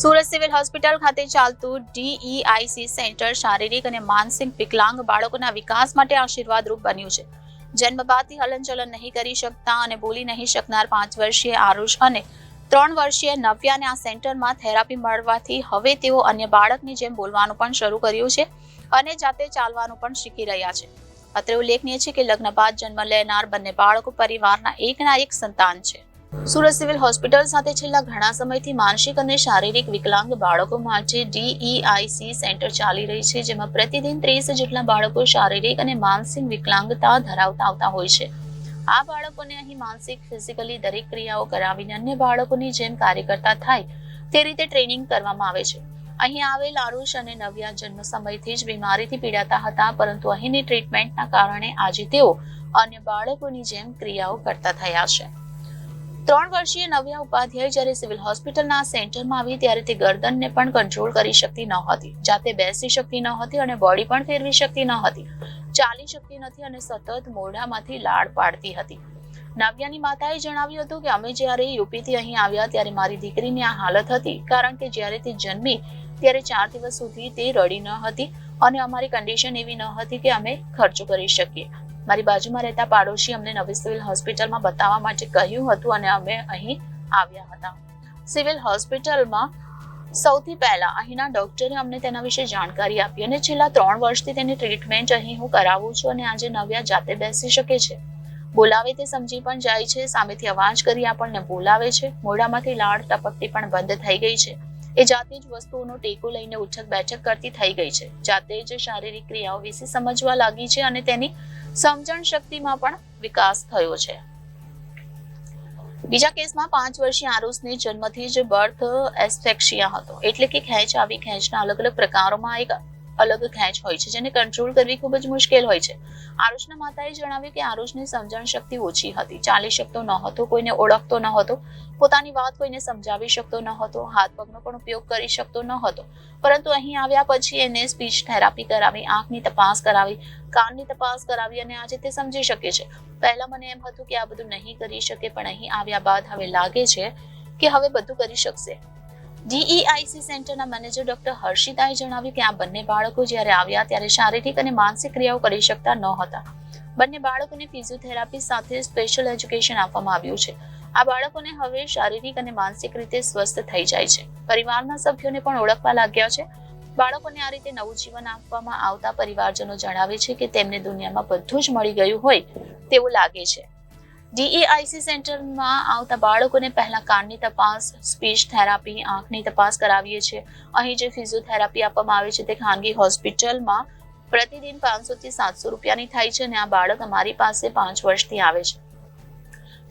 Surat civil hospital ખાતે ચાલતું ડીઈઆઈસી centre શારીરિક અને માનસિક વિકલાંગ બાળકોના વિકાસ માટે આશીર્વાદરૂપ બન્યું છે. જન્મ બાદથી હલનચલન નહીં કરી શકતા અને બોલી નહીં શકનાર પાંચ વર્ષીય આરુષ અને ત્રણ વર્ષીય નવ્યાને આ સેન્ટરમાં થેરાપી મળવાથી હવે તેઓ અન્ય બાળકની જેમ બોલવાનું પણ શરૂ કર્યું છે અને જાતે ચાલવાનું પણ શીખી રહ્યા છે. અત્રે ઉલ્લેખનીય છે કે લગ્ન બાદ જન્મ લેનાર બંને બાળકો પરિવારના એકના એક સંતાન છે. સુરત સિવિલ હોસ્પિટલ સાથે છેલ્લા ઘણા સમયથી માનસિક અને શારીરિક વિકલાંગ બાળકો માટે ડીઈઆઈસી સેન્ટર ચાલી રહી છે, જેમાં પ્રતિદિન ત્રીસ જેટલા બાળકો શારીરિક અને માનસિક વિકલાંગતા ધરાવતા આવતા હોય છે. આ બાળકોને અહીં માનસિક, ફિઝિકલી દરેક ક્રિયાઓ કરાવીને અન્ય બાળકોની જેમ કાર્યકર્તા થાય તે રીતે ટ્રેનિંગ કરવામાં આવે છે. અહીં આવેલ આરુષ અને નવ્યા જન્મ સમયથી જ બીમારીથી પીડાતા હતા, પરંતુ અહીંની ટ્રીટમેન્ટના કારણે આજે તેઓ અન્ય બાળકોની જેમ ક્રિયાઓ કરતા થયા છે. ત્રણ વર્ષીય નવ્યા ઉપાધ્યાય જ્યારે સિવિલ હોસ્પિટલના સેન્ટરમાં આવી ત્યારે તે ગરદનને પણ કંટ્રોલ કરી શકતી ન હતી. જાતે બેસી શકતી ન હતી અને બોડી પણ ફેરવી શકતી ન હતી. ચાલી શકતી નથી અને સતત મોઢામાંથી લાળ પાડતી હતી. નવ્યાની માતાએ જણાવ્યું હતું કે, અમે જ્યારે યુપીથી અહીં આવ્યા ત્યારે મારી દીકરીની આ હાલત હતી, કારણ કે જ્યારે તે જન્મી ત્યારે ચાર દિવસ સુધી તે રડી ન હતી અને અમારી કન્ડિશન એવી ન હતી કે અમે ખર્ચો કરી શકીએ. મારી બાજુમાં રહેતા પાડોશી અમને નવી સિવિલ હોસ્પિટલમાં બતાવવા માટે કહ્યું હતું અને અમે અહીં આવ્યા હતા. સિવિલ હોસ્પિટલમાં સૌથી પહેલા અહીંના ડોક્ટરે અમને તેના વિશે જાણકારી આપી અને છેલ્લા ત્રણ વર્ષથી તેની ટ્રીટમેન્ટ અહીં હું કરાવું છું અને આજે નવ્યા જાતે બેસી શકે છે. બોલાવે તે સમજી પણ જાય છે, સામેથી અવાજ કરી આપણને બોલાવે છે. મોઢામાંથી લાળ ટપકતી પણ બંધ થઈ ગઈ છે. એ જાતની જ વસ્તુઓનો ટેકો લઈને ઉઠક બેઠક કરતી થઈ ગઈ છે. જાતે જ શારીરિક ક્રિયાઓ વિશે સમજવા લાગી છે અને તેની સમજણ શક્તિમાં પણ વિકાસ થયો છે. બીજા કેસમાં પાંચ વર્ષીય આરુષને જન્મથી જ બર્થ એસ્ફેક્સિયા હતો. એટલે કે ખેંચ આવી ખેંચના અલગ અલગ પ્રકારોમાં એક અલગ ખેંચ હોય છે, જેને કંટ્રોલ કરવી ખૂબ જ મુશ્કેલ હોય છે. આરુષના માતાએ જણાવ્યું કે આરુષની સમજણ શક્તિ ઓછી હતી. ચાલી શકતો ન હતો, કોઈને ઓળખતો ન હતો, પોતાની વાત કોઈને સમજાવી શકતો ન હતો, હાથ પગનો પણ ઉપયોગ કરી શકતો ન હતો. પરંતુ અહીં આવ્યા પછી એને સ્પીચ થેરાપી કરાવી, આંખની તપાસ કરાવી, કાનની તપાસ કરાવી અને આજે તે સમજી શકે છે. પહેલા મને એમ હતું કે આ બધું નહીં કરી શકે, પણ અહીં આવ્યા બાદ હવે લાગે છે કે હવે બધું કરી શકશે. ડીઈઆઈસી સેન્ટરના મેનેજર ડોક્ટર હર્ષિતાએ જણાવ્યું કે આ બંને બાળકો જ્યારે આવ્યા ત્યારે શારીરિક અને માનસિક ક્રિયાઓ કરી શકતા ન હતા બંને બાળકોને ફિઝિયોથેરાપી સાથે સ્પેશિયલ એજ્યુકેશન આપવામાં આવ્યું છે. આ બાળકોને હવે શારીરિક અને માનસિક રીતે સ્વસ્થ થઈ જાય છે. પરિવારના સભ્યોને પણ ઓળખવા લાગ્યા છે. બાળકોને આ રીતે નવું જીવન આપવામાં આવતા પરિવારજનો જણાવે છે કે તેમને દુનિયામાં બધું જ મળી ગયું હોય તેવું લાગે છે. ડીઈઆઈસી સેન્ટરમાં આવતા બાળકોને પહેલા કાનની તપાસ, સ્પીચ થેરાપી, આંખની તપાસ કરાવીએ છીએ. અહીં જે ફિઝિયોથેરાપી આપવામાં આવે છે તે ખાનગી હોસ્પિટલમાં પ્રતિદિન પાંચસો થી સાતસો રૂપિયાની થાય છે અને આ બાળક અમારી પાસે પાંચ વર્ષથી આવે છે.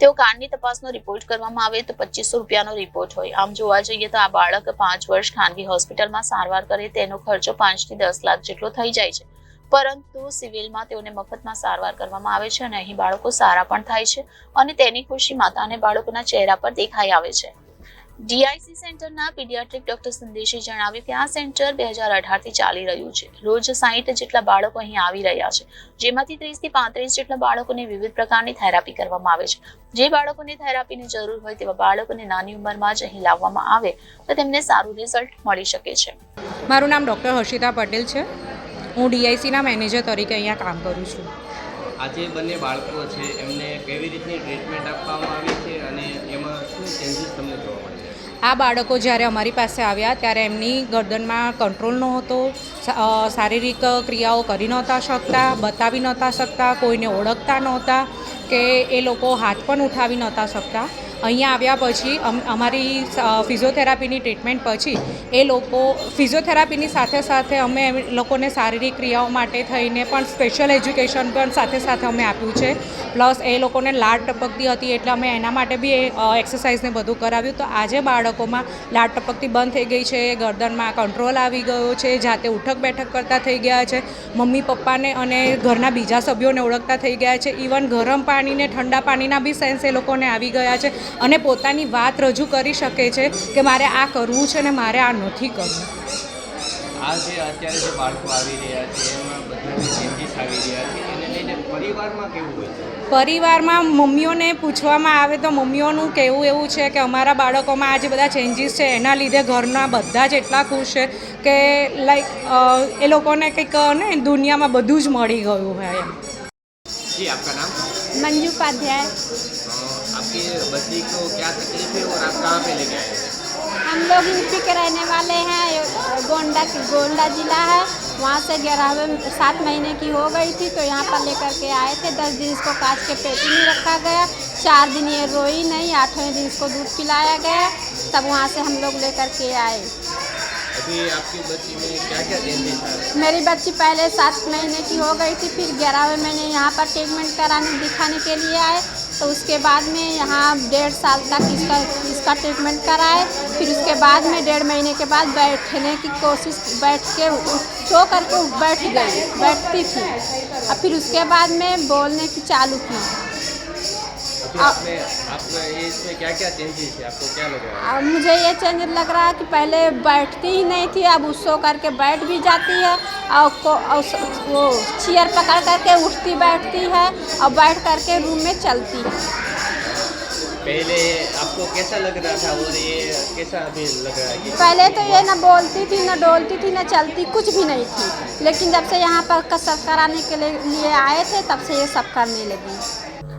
તેઓ કાનની તપાસનો રિપોર્ટ કરવામાં આવે તો પચીસો રૂપિયાનો રિપોર્ટ હોય. આમ જોવા જઈએ તો આ બાળક પાંચ વર્ષ ખાનગી હોસ્પિટલમાં સારવાર કરે તેનો ખર્ચો પાંચથી દસ લાખ જેટલો થઈ જાય છે. પરંતુ સિવિલમાં તેઓને મફતમાં સારવાર કરવામાં આવે છે અને અહીં બાળકો સારા પણ થાય છે અને તેની ખુશી માતા અને બાળકોના ચહેરા પર દેખાઈ આવે છે. ડીઆઈસી સેન્ટરના પીડિયાટ્રિક ડોક્ટર સંદેશે જણાવ્યું કે આ સેન્ટર બે હજાર અઢારથી ચાલી રહ્યું છે. રોજ સાહીઠ જેટલા બાળકો અહીં આવી રહ્યા છે, જેમાંથી ત્રીસથી પાંત્રીસ જેટલા બાળકોને વિવિધ પ્રકારની થેરાપી કરવામાં આવે છે. જે બાળકોને થેરાપીની જરૂર હોય તેવા બાળકોને નાની ઉંમરમાં જ અહીં લાવવામાં આવે તો તેમને સારું રિઝલ્ટ મળી શકે છે. મારું નામ ડૉક્ટર હર્ષિતા પટેલ છે. હું ડીઆઈસીના મેનેજર તરીકે અહીંયા કામ કરું છું. આજે બંને બાળકો છે એમને કેવી રીતની ટ્રીટમેન્ટ આપવામાં આવી છે અને એમાં શું ચેન્જીસ તમને જોવા મળે છે? આ બાળકો જ્યારે અમારી પાસે આવ્યા ત્યારે એમની ગરદનમાં કંટ્રોલ નહોતો શારીરિક ક્રિયાઓ કરી નહોતા શકતા બતાવી નહોતા શકતા કોઈને ઓળખતા નહોતા કે એ લોકો હાથ પણ ઉઠાવી નહોતા શકતા. અહીંયા આવ્યા પછી અમ- અમારી ફિઝિયોથેરાપીની ટ્રીટમેન્ટ પછી એ લોકો ફિઝિયોથેરાપીની સાથે સાથે અમે લોકોને શારીરિક ક્રિયાઓ માટે થઈને પણ સ્પેશિયલ એજ્યુકેશન પણ સાથે સાથે અમે આપ્યું છે. પ્લસ એ લોકોને લાડ ટપકતી હતી એટલે અમે એના માટે બી એ એક્સરસાઇઝને બધું કરાવ્યું. તો આજે બાળકોમાં લાડ ટપકતી બંધ થઈ ગઈ છે, ગરદનમાં કંટ્રોલ આવી ગયો છે, જાતે ઉઠક બેઠક કરતા થઈ ગયા છે, મમ્મી પપ્પાને અને ઘરના બીજા સભ્યોને ઓળખતા થઈ ગયા છે. ઇવન ગરમ પાણીને ઠંડા પાણીના બી સેન્સ એ લોકોને આવી ગયા છે. અને પોતાની વાત રજૂ કરી શકે છે કે મારે આ કરવું છે ને મારે આ નથી કરવું. આ જે અત્યારે જે બાળકો આવી રહ્યા છે એમાં બધા ચેન્જીસ આવી રહ્યા છે. એને લઈને પરિવારમાં કેવું હોય છે? પરિવારમાં મમ્મીઓને પૂછવામાં આવે તો મમ્મીઓનું કહેવું એવું છે કે અમારા બાળકોમાં આ જે બધા ચેન્જીસ છે એના લીધે ઘરના બધા જ એટલા ખુશ છે કે લાઈક એ લોકોને કંઈક ને દુનિયામાં બધું જ મળી ગયું હોય એમ. નામ? મંજુ ઉપાધ્યાય. आपकी बच्ची को क्या तकलीफ़ है और आप कहाँ पे लेके आए? हैं हम लोग यूपी के रहने वाले हैं गोंडा गोंडा जिला है। वहाँ से ग्यारहवें सात महीने की हो गई थी तो यहाँ पर लेकर के आए थे। दस दिन इसको कांच के पेटी में रखा गया। चार दिन ये रोई नहीं आठवें दिन इसको दूध पिलाया गया। तब वहाँ से हम लोग लेकर के आए। अभी आपकी बच्ची में क्या क्या चेंजेस मेरी बच्ची पहले सात महीने की हो गई थी फिर ग्यारहवें महीने यहाँ पर ट्रीटमेंट कराने दिखाने के लिए आए। तो उसके बाद में यहाँ डेढ़ साल तक इसका इसका ट्रीटमेंट कराए। फिर उसके बाद में डेढ़ महीने के बाद बैठने की कोशिश, बैठ के सो करके बैठ गई, बैठती थी। और फिर उसके बाद में बोलने की चालू की। अभी आपने इसमें क्या क्या चेंजेस है? आपको क्या लग रहा है? मुझे ये चेंज लग रहा है कि पहले बैठती ही नहीं थी अब उस करके बैठ भी जाती है और को और वो चेयर पकड़ करके उठती बैठती है और बैठ करके रूम में चलती है। पहले आपको कैसा लग रहा था और ये कैसा अभी लग रहा है पहले तो ये ना बोलती थी न डोलती थी न चलती कुछ भी नहीं थी। लेकिन जब से यहाँ पर कसरत कराने के लिए आए थे तब से ये सब करने लगी।